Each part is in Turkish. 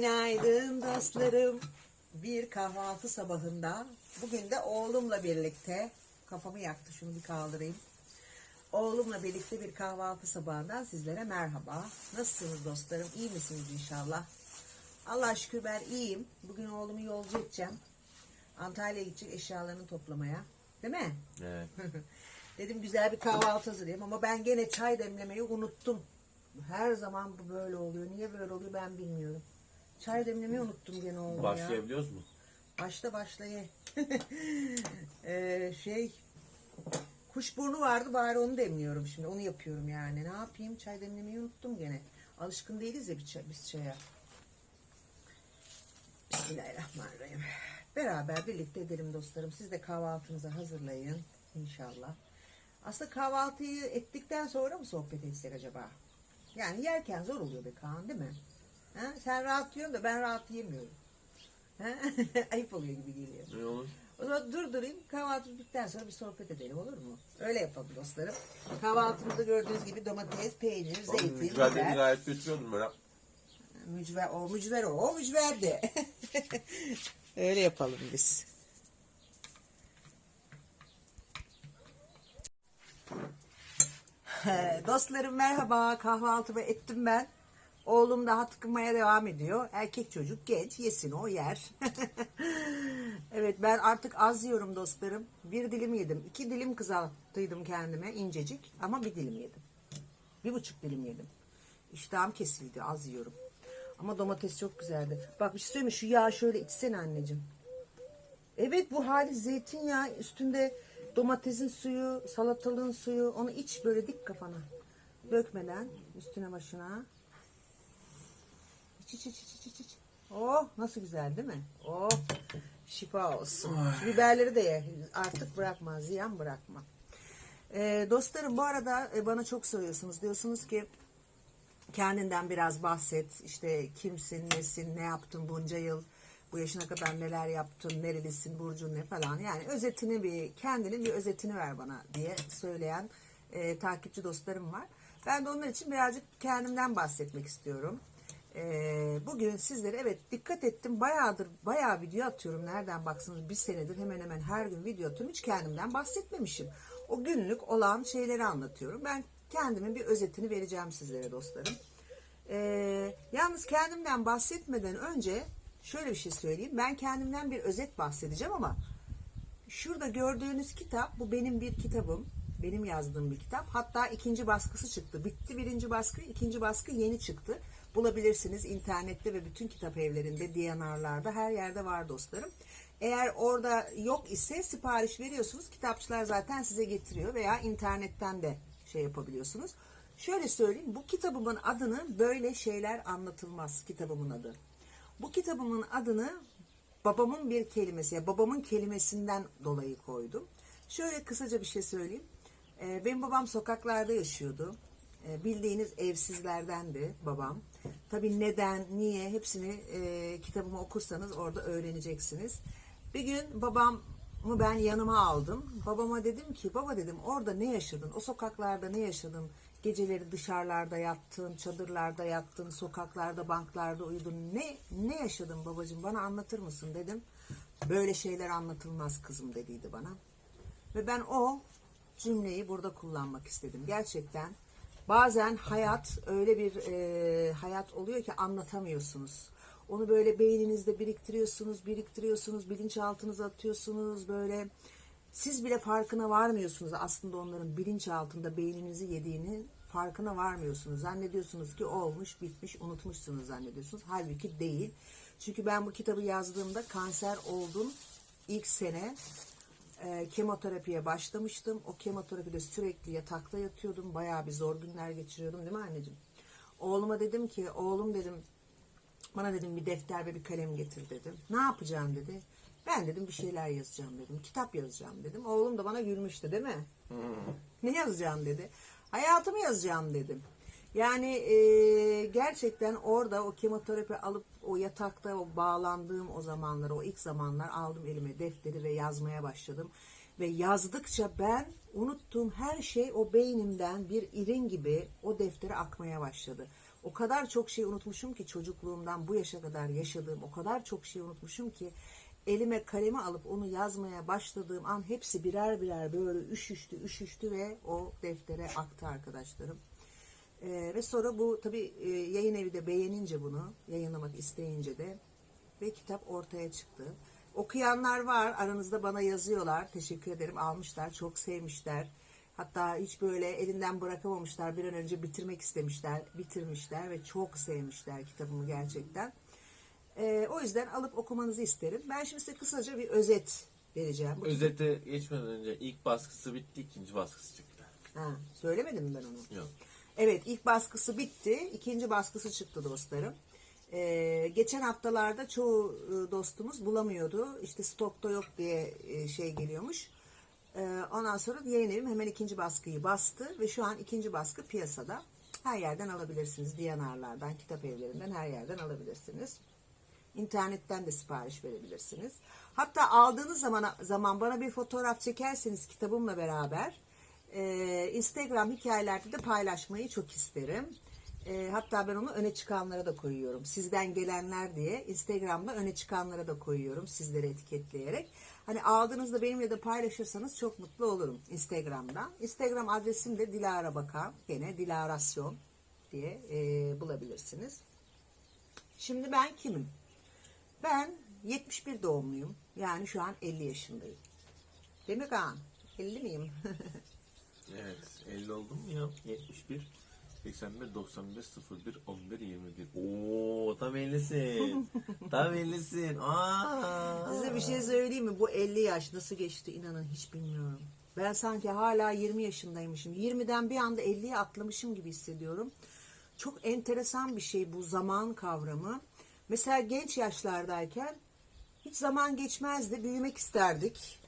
Günaydın dostlarım. Bir kahvaltı sabahında. Bugün de oğlumla birlikte kafamı yaktı şunu bir kaldırayım. Oğlumla birlikte bir kahvaltı sabahından sizlere merhaba. Nasılsınız dostlarım? İyi misiniz inşallah? Allah şükür ben iyiyim. Bugün oğlumu yolcu edeceğim. Antalya'ya gidecek eşyalarını toplamaya. Değil mi? Evet. Dedim güzel bir kahvaltı hazırlayayım ama ben gene çay demlemeyi unuttum. Her zaman bu böyle oluyor. Niye böyle oluyor ben bilmiyorum. Çay demlemeyi unuttum gene oğlum ya. Başlayabiliyoruz mu? Başla başla ye. Ee, şey kuşburnu vardı bari onu demliyorum şimdi. Onu yapıyorum yani. Ne yapayım? Çay demlemeyi unuttum gene. Alışkın değiliz ya biz, çay- biz çaya. Bismillahirrahmanirrahim. Beraber birlikte edelim dostlarım. Siz de kahvaltınızı hazırlayın inşallah. Aslında kahvaltıyı ettikten sonra mı sohbet etsek acaba? Yani yerken zor oluyor be Kaan değil mi? Ha? Sen rahat yiyorsun da ben rahat yemiyorum. Ha? Ayıp oluyor gibi geliyor. Ne olur? O zaman durdurayım. Kahvaltı bittikten sonra bir sohbet edelim olur mu? Öyle yapalım dostlarım. Kahvaltımızda gördüğünüz gibi domates, peynir, zeytin, Güzel de biber. gayet götürüyordum böyle. Mücver, o mücver o, o mücver de. Öyle yapalım biz. Dostlarım merhaba. Kahvaltımı ettim ben. Oğlum daha tıkınmaya devam ediyor. Erkek çocuk genç yesin o yer. evet ben artık az yiyorum dostlarım. Bir dilim yedim. iki dilim kızarttıydım kendime incecik ama bir dilim yedim. Bir buçuk dilim yedim. İştahım kesildi az yiyorum. Ama domates çok güzeldi. Bak bir şey söyleyeyim mi? Şu yağı şöyle içsene anneciğim. Evet bu hali zeytinyağı üstünde domatesin suyu, salatalığın suyu. Onu iç böyle dik kafana. Dökmeden üstüne başına. İç iç iç iç. Oh nasıl güzel değil mi? Oh şifa olsun. Şu biberleri de ye. Artık bırakma. Ziyan bırakma. Ee, dostlarım bu arada e, bana çok soruyorsunuz. Diyorsunuz ki kendinden biraz bahset. İşte kimsin, nesin, ne yaptın bunca yıl, bu yaşına kadar neler yaptın, nerelisin, burcun ne falan. Yani özetini bir, kendinin bir özetini ver bana diye söyleyen e, takipçi dostlarım var. Ben de onlar için birazcık kendimden bahsetmek istiyorum. E, bugün sizlere evet dikkat ettim bayağıdır bayağı video atıyorum nereden baksanız bir senedir hemen hemen her gün video atıyorum hiç kendimden bahsetmemişim. O günlük olan şeyleri anlatıyorum. Ben kendimin bir özetini vereceğim sizlere dostlarım. Ee, yalnız kendimden bahsetmeden önce şöyle bir şey söyleyeyim. Ben kendimden bir özet bahsedeceğim ama şurada gördüğünüz kitap bu benim bir kitabım. Benim yazdığım bir kitap. Hatta ikinci baskısı çıktı. Bitti birinci baskı, ikinci baskı yeni çıktı. Bulabilirsiniz internette ve bütün kitap evlerinde, DNR'larda her yerde var dostlarım. Eğer orada yok ise sipariş veriyorsunuz. Kitapçılar zaten size getiriyor veya internetten de şey yapabiliyorsunuz. Şöyle söyleyeyim bu kitabımın adını böyle şeyler anlatılmaz kitabımın adı. Bu kitabımın adını babamın bir kelimesi ya babamın kelimesinden dolayı koydum. Şöyle kısaca bir şey söyleyeyim. Ee, benim babam sokaklarda yaşıyordu. Ee, bildiğiniz evsizlerdendi babam. Tabii neden, niye hepsini e, kitabımı okursanız orada öğreneceksiniz. Bir gün babamı ben yanıma aldım. Babama dedim ki baba dedim orada ne yaşadın? O sokaklarda ne yaşadın? Geceleri dışarılarda yattın, çadırlarda yattın, sokaklarda, banklarda uyudun. Ne ne yaşadın babacığım? Bana anlatır mısın dedim. Böyle şeyler anlatılmaz kızım dediydi bana. Ve ben o cümleyi burada kullanmak istedim. Gerçekten bazen hayat öyle bir e, hayat oluyor ki anlatamıyorsunuz. Onu böyle beyninizde biriktiriyorsunuz, biriktiriyorsunuz, bilinçaltınıza atıyorsunuz böyle. Siz bile farkına varmıyorsunuz aslında onların bilinçaltında beyninizi yediğini farkına varmıyorsunuz. Zannediyorsunuz ki olmuş, bitmiş, unutmuşsunuz zannediyorsunuz. Halbuki değil. Çünkü ben bu kitabı yazdığımda kanser oldum ilk sene e, kemoterapiye başlamıştım. O kemoterapide sürekli yatakta yatıyordum. Bayağı bir zor günler geçiriyordum değil mi anneciğim? Oğluma dedim ki oğlum dedim bana dedim bir defter ve bir kalem getir dedim. Ne yapacağım dedi. Ben dedim bir şeyler yazacağım dedim. Kitap yazacağım dedim. Oğlum da bana gülmüştü değil mi? Ne yazacağım dedi. Hayatımı yazacağım dedim. Yani e, gerçekten orada o kemoterapi alıp o yatakta o bağlandığım o zamanlar, o ilk zamanlar aldım elime defteri ve yazmaya başladım. Ve yazdıkça ben unuttuğum her şey o beynimden bir irin gibi o deftere akmaya başladı. O kadar çok şey unutmuşum ki çocukluğumdan bu yaşa kadar yaşadığım o kadar çok şey unutmuşum ki elime kalemi alıp onu yazmaya başladığım an hepsi birer birer böyle üşüştü üşüştü ve o deftere aktı arkadaşlarım. Ee, ve sonra bu tabi yayın evi de beğenince bunu yayınlamak isteyince de ve kitap ortaya çıktı. Okuyanlar var aranızda bana yazıyorlar. Teşekkür ederim almışlar çok sevmişler. Hatta hiç böyle elinden bırakamamışlar. Bir an önce bitirmek istemişler. Bitirmişler ve çok sevmişler kitabımı gerçekten. Ee, o yüzden alıp okumanızı isterim. Ben şimdi size kısaca bir özet vereceğim. Bu Özete geçmeden önce ilk baskısı bitti, ikinci baskısı çıktı. Ha, söylemedim mi ben onu? Yok. Evet ilk baskısı bitti. ikinci baskısı çıktı dostlarım. Ee, geçen haftalarda çoğu e, dostumuz bulamıyordu. İşte stokta yok diye e, şey geliyormuş. Ee, ondan sonra yayın evim hemen ikinci baskıyı bastı ve şu an ikinci baskı piyasada. Her yerden alabilirsiniz. Diyanarlardan, kitap evlerinden her yerden alabilirsiniz. İnternetten de sipariş verebilirsiniz. Hatta aldığınız zaman, zaman bana bir fotoğraf çekerseniz kitabımla beraber e, Instagram hikayelerde de paylaşmayı çok isterim. E, hatta ben onu öne çıkanlara da koyuyorum. Sizden gelenler diye Instagram'da öne çıkanlara da koyuyorum sizleri etiketleyerek. Hani aldığınızda benimle de paylaşırsanız çok mutlu olurum Instagram'dan. Instagram adresim de Dilara Bakan. Gene Dilarasyon diye e, bulabilirsiniz. Şimdi ben kimim? Ben 71 doğumluyum. Yani şu an 50 yaşındayım. Mi Kaan? 50 miyim? Evet, 50 oldum mu ya? 71, 81, 95, 01, 11, 21. Oo, tam 50'sin. tam 50'sin. Aa. Size bir şey söyleyeyim mi? Bu 50 yaş nasıl geçti inanın hiç bilmiyorum. Ben sanki hala 20 yaşındaymışım. 20'den bir anda 50'ye atlamışım gibi hissediyorum. Çok enteresan bir şey bu zaman kavramı. Mesela genç yaşlardayken hiç zaman geçmezdi. Büyümek isterdik.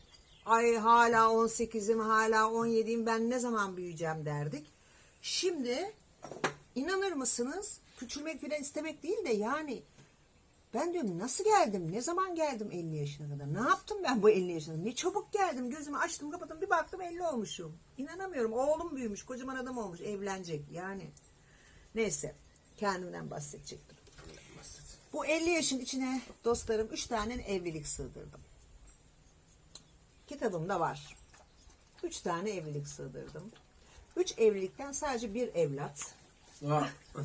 Ay hala 18'im, hala 17'im ben ne zaman büyüyeceğim derdik. Şimdi inanır mısınız? Küçülmek falan istemek değil de yani ben diyorum nasıl geldim? Ne zaman geldim 50 yaşına kadar? Ne yaptım ben bu 50 yaşına? Ne çabuk geldim. Gözümü açtım kapattım bir baktım 50 olmuşum. İnanamıyorum. Oğlum büyümüş. Kocaman adam olmuş. Evlenecek. Yani neyse. Kendimden bahsedecektim. Bu 50 yaşın içine dostlarım 3 tane evlilik sığdırdım. Kitabımda var. 3 tane evlilik sığdırdım. 3 evlilikten sadece bir evlat. Aa,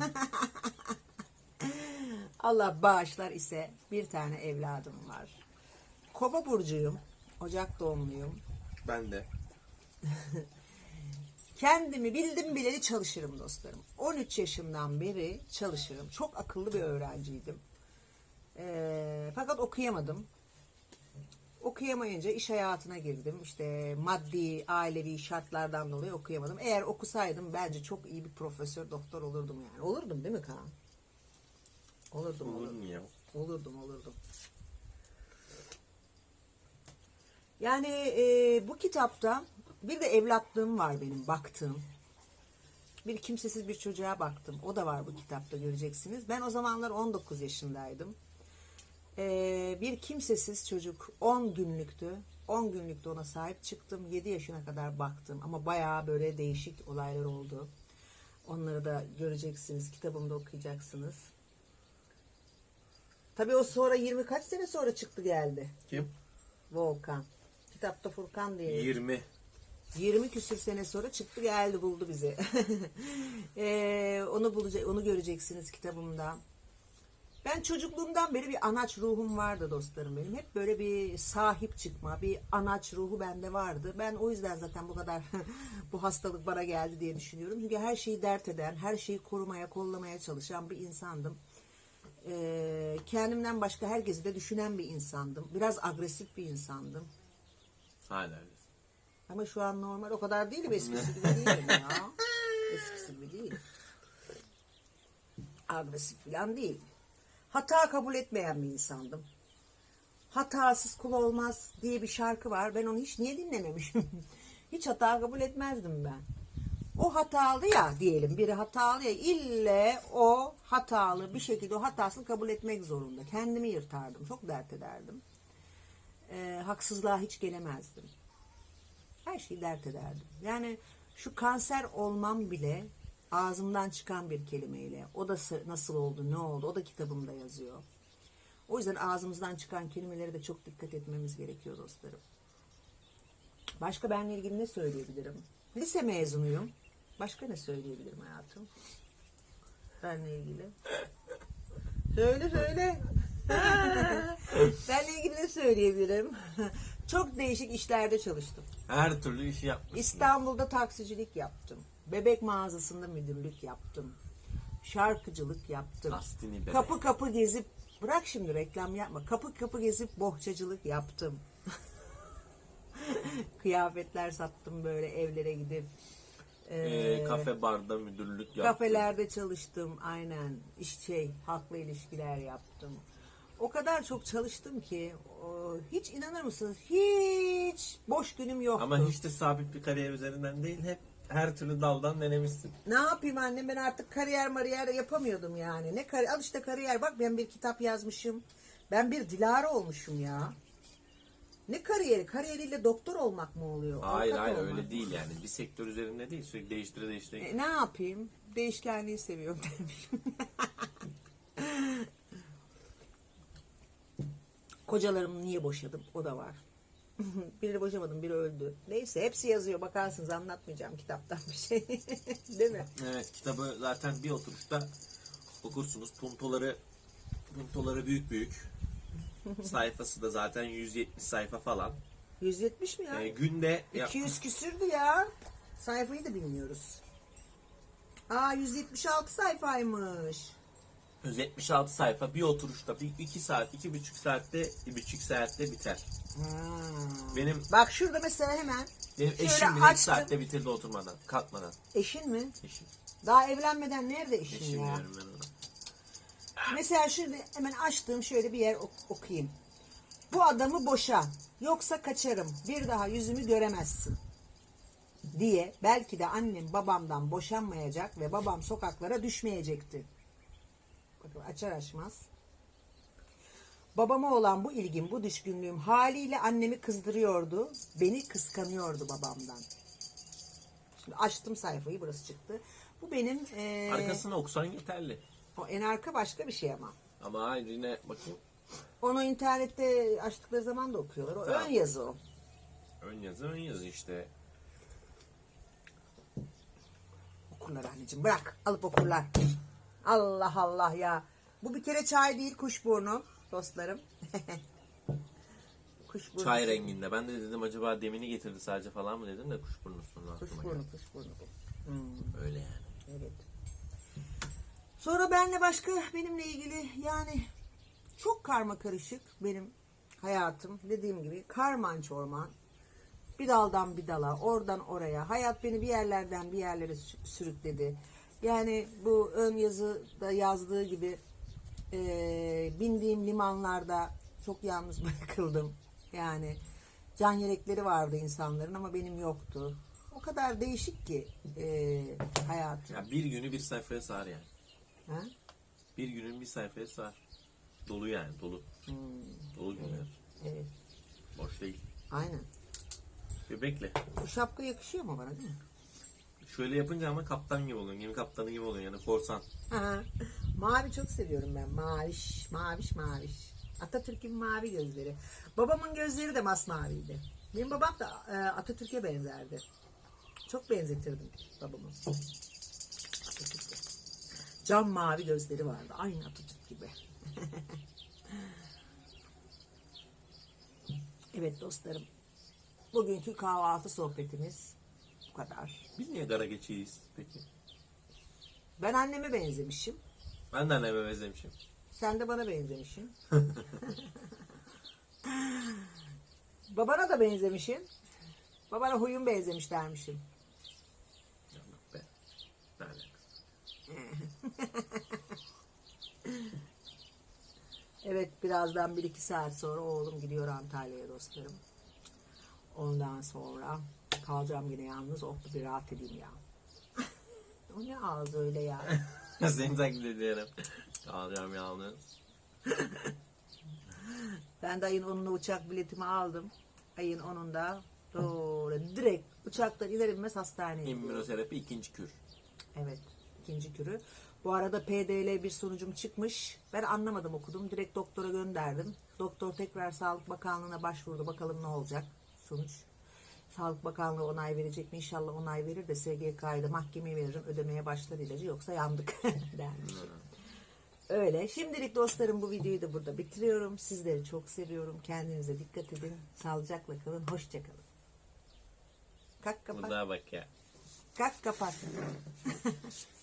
Allah bağışlar ise bir tane evladım var. Kova burcuyum. Ocak doğumluyum. ben de. Kendimi bildim bileli çalışırım dostlarım. 13 yaşımdan beri çalışırım. Çok akıllı bir öğrenciydim. Ee, fakat okuyamadım. Okuyamayınca iş hayatına girdim. İşte maddi, ailevi şartlardan dolayı okuyamadım. Eğer okusaydım bence çok iyi bir profesör, doktor olurdum yani. Olurdum değil mi Kaan? Olurdum, Olur olurdum. mu ya? Olurdum olurdum. Yani e, bu kitapta bir de evlatlığım var benim baktığım. Bir kimsesiz bir çocuğa baktım. O da var bu kitapta göreceksiniz. Ben o zamanlar 19 yaşındaydım. E, bir kimsesiz çocuk 10 günlüktü. 10 günlükte ona sahip çıktım. 7 yaşına kadar baktım. Ama bayağı böyle değişik olaylar oldu. Onları da göreceksiniz. Kitabımda okuyacaksınız. Tabii o sonra 20 kaç sene sonra çıktı geldi. Kim? Volkan. Kitapta Furkan diye. 20. 20 küsür sene sonra çıktı geldi buldu bizi. Ee, onu bulacak, onu göreceksiniz kitabımda. Ben çocukluğumdan beri bir anaç ruhum vardı dostlarım benim. Hep böyle bir sahip çıkma, bir anaç ruhu bende vardı. Ben o yüzden zaten bu kadar bu hastalık bana geldi diye düşünüyorum. Çünkü her şeyi dert eden, her şeyi korumaya, kollamaya çalışan bir insandım. Ee, kendimden başka herkesi de düşünen bir insandım. Biraz agresif bir insandım. Hala. Ama şu an normal o kadar değilim eskisi gibi değilim ya. Eskisi gibi değil. Agresif falan değil. Hata kabul etmeyen bir insandım. Hatasız kul olmaz diye bir şarkı var. Ben onu hiç niye dinlememişim? hiç hata kabul etmezdim ben. O hatalı ya diyelim biri hatalı ya ille o hatalı bir şekilde o hatasını kabul etmek zorunda. Kendimi yırtardım. Çok dert ederdim. Ee, haksızlığa hiç gelemezdim. Her şeyi dert ederdim. Yani şu kanser olmam bile ağzımdan çıkan bir kelimeyle. O da sı- nasıl oldu, ne oldu? O da kitabımda yazıyor. O yüzden ağzımızdan çıkan kelimelere de çok dikkat etmemiz gerekiyor dostlarım. Başka benimle ilgili ne söyleyebilirim? Lise mezunuyum. Başka ne söyleyebilirim hayatım? Benle ilgili. Söyle söyle. benle ilgili ne söyleyebilirim? Çok değişik işlerde çalıştım. Her türlü işi yapmış. İstanbul'da taksicilik yaptım. Bebek mağazasında müdürlük yaptım. Şarkıcılık yaptım. Lastini bebek. Kapı kapı gezip bırak şimdi reklam yapma. Kapı kapı gezip bohçacılık yaptım. Kıyafetler sattım böyle evlere gidip. Ee, Ee, kafe barda müdürlük yaptım. kafelerde çalıştım aynen. İş şey halkla ilişkiler yaptım. O kadar çok çalıştım ki o, hiç inanır mısınız? Hiç boş günüm yoktu. Ama hiç de sabit bir kariyer üzerinden değil. Hep her türlü daldan denemişsin. Ne yapayım annem ben artık kariyer mariyer yapamıyordum yani. Ne kariyer al işte kariyer bak ben bir kitap yazmışım. Ben bir Dilara olmuşum ya. Ne kariyeri? Kariyeriyle doktor olmak mı oluyor? Hayır Avukat hayır olmak öyle mı? değil yani. Bir sektör üzerinde değil. Sürekli değiştire değiştire. E, ne yapayım? Değişkenliği seviyorum demişim. Kocalarımı niye boşadım? O da var. biri boşamadım, biri öldü. Neyse hepsi yazıyor. Bakarsınız anlatmayacağım kitaptan bir şey. Değil mi? Evet kitabı zaten bir oturuşta okursunuz. Puntoları puntoları büyük büyük. Sayfası da zaten 170 sayfa falan. 170 mi ya? Ee, günde ya, 200 küsürdü ya. Sayfayı da bilmiyoruz. Aa 176 sayfaymış. 176 sayfa bir oturuşta bir iki saat iki buçuk saatte bir buçuk saatte biter. Ha. Benim Bak şurada mesela hemen benim Şöyle eşim bile iki açtım. saatte bitirdi oturmadan kalkmadan. eşin mi? Eşim. Daha evlenmeden nerede eşin Eşim ya? diyorum ben ona. Mesela şurada hemen açtığım şöyle bir yer ok- okuyayım. Bu adamı boşa yoksa kaçarım bir daha yüzümü göremezsin diye belki de annem babamdan boşanmayacak ve babam sokaklara düşmeyecekti. Bakın açar açmaz. Babama olan bu ilgim, bu düşkünlüğüm haliyle annemi kızdırıyordu. Beni kıskanıyordu babamdan. Şimdi açtım sayfayı, burası çıktı. Bu benim eee, Arkasını okusan yeterli. o en arka başka bir şey ama. Ama hayır yine bakayım. Onu internette açtıkları zaman da okuyorlar. O Tamam. ön yazı o. Ön yazı ön yazı işte. Okurlar anneciğim bırak alıp okurlar. Allah Allah ya. Bu bir kere çay değil kuşburnu dostlarım. kuşburnu. Çay renginde. Ben de dedim acaba demini getirdi sadece falan mı dedim de kuşburnu sonra. Kuşburnu kuşburnu bu. Hmm, Öyle yani. evet. Sonra benle başka benimle ilgili yani çok karma karışık benim hayatım. Dediğim gibi karman çorman. Bir daldan bir dala, oradan oraya. Hayat beni bir yerlerden bir yerlere sü- sürükledi. Yani bu ön yazıda yazdığı gibi eee, bindiğim limanlarda çok yalnız bırakıldım. Yani can yelekleri vardı insanların ama benim yoktu. O kadar değişik ki eee hayatım. Ya bir günü bir sayfaya sığar yani. Ha? Bir günün bir sayfaya sığar. Dolu yani dolu. Hmm, Dolu günler. evet, Boş değil. aynen. Bebekle. Bu şapka yakışıyor mu bana değil mi? Şöyle yapınca ama kaptan gibi oluyorsun. Gemi kaptanı gibi oluyorsun yani korsan. Aha. Mavi çok seviyorum ben. Maviş, maviş, maviş. Atatürk'ün mavi gözleri. Babamın gözleri de masmaviydi. Benim babam da e, Atatürk'e benzerdi. Çok benzetirdim babamı. Atatürk'e. Cam mavi gözleri vardı. Aynı Atatürk gibi. evet dostlarım. Bugünkü kahvaltı sohbetimiz kadar. Biz niye gara geçiyiz peki? Ben anneme benzemişim. Ben de anneme benzemişim. Sen de bana benzemişsin. Babana da benzemişsin. Babana huyun benzemiş dermişim. Yok be. Ne alakası? Evet birazdan bir iki saat sonra oğlum gidiyor Antalya'ya dostlarım. Ondan sonra kalacağım yine yalnız. Oh bir rahat edeyim ya. o ne ağzı öyle ya. Seni taklit ediyorum. Alacağım yalnız. Ben de ayın 10'unda uçak biletimi aldım. Ayın 10'unda Doğru. Direkt uçaktan iner inmez hastaneye. İmmünoterapi ikinci kür. Evet. ikinci kürü. Bu arada PDL bir sonucum çıkmış. Ben anlamadım okudum. Direkt doktora gönderdim. Doktor tekrar Sağlık Bakanlığı'na başvurdu. Bakalım ne olacak sonuç. Sağlık Bakanlığı onay verecek mi? İnşallah onay verir de SGK'yı da mahkemeye veririm. Ödemeye başlar ilacı yoksa yandık dermiş. Öyle. Şimdilik dostlarım bu videoyu da burada bitiriyorum. Sizleri çok seviyorum. Kendinize dikkat edin. Sağlıcakla kalın. Hoşça kalın. Kalk kapat. Bu daha bak ya. Kalk kapat.